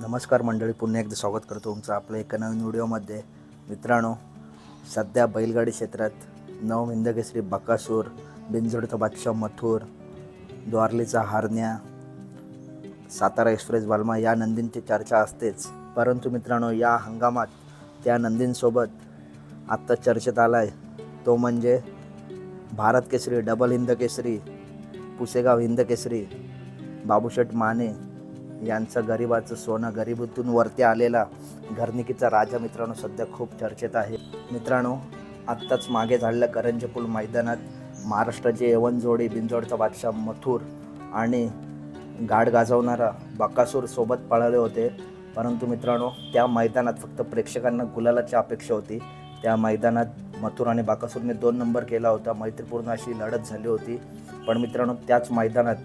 नमस्कार मंडळी पुन्हा एकदा स्वागत करतो तुमचं आपल्या एका नवीन व्हिडिओमध्ये. मित्रांनो सध्या बैलगाडी क्षेत्रात नव केसरी बकासूर बिनजोडचा बादशाह मथुर द्वारलीचा हारण्या सातारा एक्सप्रेस बालमा या नंदींची चर्चा असतेच. परंतु मित्रांनो या हंगामात त्या नंदींसोबत आत्ता चर्चेत आला आहे तो म्हणजे भारत केसरी डबल हिंद केसरी पुसेगाव हिंद केसरी बाबूशेठ माने यांचं गरिबाचं सोनं गरिबीतून वरती आलेला घरनिकीचा राजा मित्रांनो सध्या खूप चर्चेत आहे. मित्रांनो आत्ताच मागे झालेल्या करंजपूल मैदानात महाराष्ट्राचे यवनजोडी बिंजोडचा बादशाह मथुर आणि गाड गाजवणारा बकासूर सोबत पळाले होते. परंतु मित्रांनो त्या मैदानात फक्त प्रेक्षकांना गुलालाची अपेक्षा होती. त्या मैदानात मथुर आणि बाकासूरने दोन नंबर केला होता. मैत्रीपूर्ण अशी लढत झाली होती. पण मित्रांनो त्याच मैदानात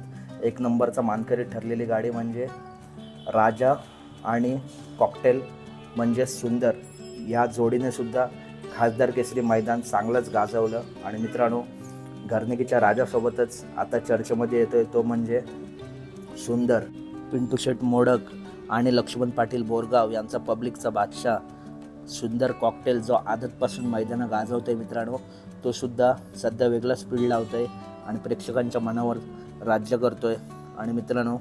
एक नंबरचा मानकरी ठरलेली गाडी म्हणजे राजा आणि कॉकटेल म्हणजे सुंदर. या जोडीने सुद्धा खासदार केसरी मैदान चांगलंच गाजवलं. आणि मित्रांनो घरनिकीच्या राजासोबतच आता चर्चेमध्ये येतोय तो म्हणजे सुंदर पिंटू शेठ मोडक आणि लक्ष्मण पाटील बोरगाव यांचा पब्लिकचा बादशाह सुंदर कॉकटेल जो आदतपासून मैदानं गाजवतोय मित्रांनो तो सुद्धा सध्या वेगळा स्पीड लावतोय. आणि प्रेक्षकांच्या मनावर राज्य करतोय. आणि मित्रांनो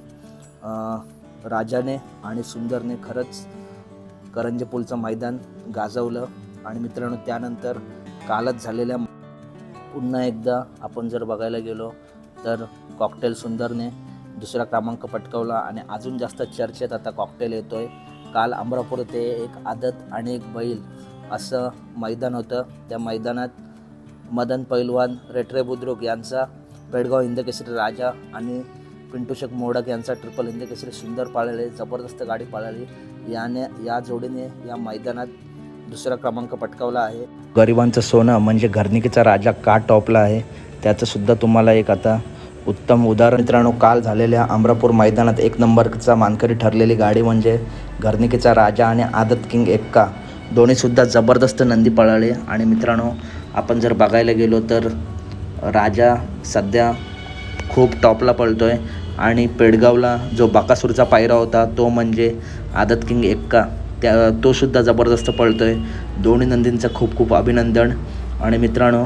राजाने आणि सुंदरने खरंच करंजे पूलचं मैदान गाजवलं. आणि मित्रांनो त्यानंतर कालच झालेल्या पुन्हा एकदा आपण जर बघायला गेलो तर कॉकटेल सुंदरने दुसरा क्रमांक पटकावला आणि अजून जास्त चर्चेत आता कॉकटेल येतो आहे काल अमरापूर ते एक आदत आणि एक बैल असं मैदान होतं. त्या मैदानात मदन पैलवान रेटरे बुद्रुक यांचा पेडगाव हिंदकेसरी राजा आणि पिंटू मोडक यांचा ट्रिपल हिंदकेसरी सुंदर पाळले जबरदस्त गाडी पाळली याने या जोडीने या मैदानात दुसरा क्रमांक पटकावला आहे. गरिबांचं सोनं म्हणजे घरनिकीचा राजा का टॉपला आहे त्याचं सुद्धा तुम्हाला एक आता उत्तम उदाहरण. मित्रांनो काल झालेल्या अमरापूर मैदानात एक नंबरचा मानकरी ठरलेली गाडी म्हणजे घरनिकीचा राजा आणि आदत किंग एक्का. दोन्हीसुद्धा जबरदस्त नंदी पळाले. आणि मित्रांनो आपण जर बघायला गेलो तर राजा सध्या खूप टॉपला पळतो आहे आणि पेडगावला जो बाकासूरचा पायरा होता तो म्हणजे आदत किंग एक्का. त्या तोसुद्धा जबरदस्त पळतो आहे दोन्ही नंदींचं खूप खूप अभिनंदन. आणि मित्रांनो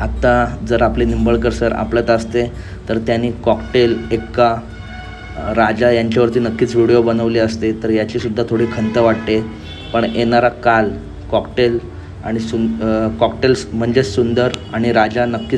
आत्ता जर आपले निंबळकर सर आपल्यात असते तर त्यांनी कॉकटेल एक्का राजा यांच्यावरती नक्कीच व्हिडिओ बनवले असते तर याचीसुद्धा थोडी खंत वाटते. पण येणारा काल कॉकटेल आणि सुं कॉकटेल्स म्हणजेच सुंदर आणि राजा नक्कीच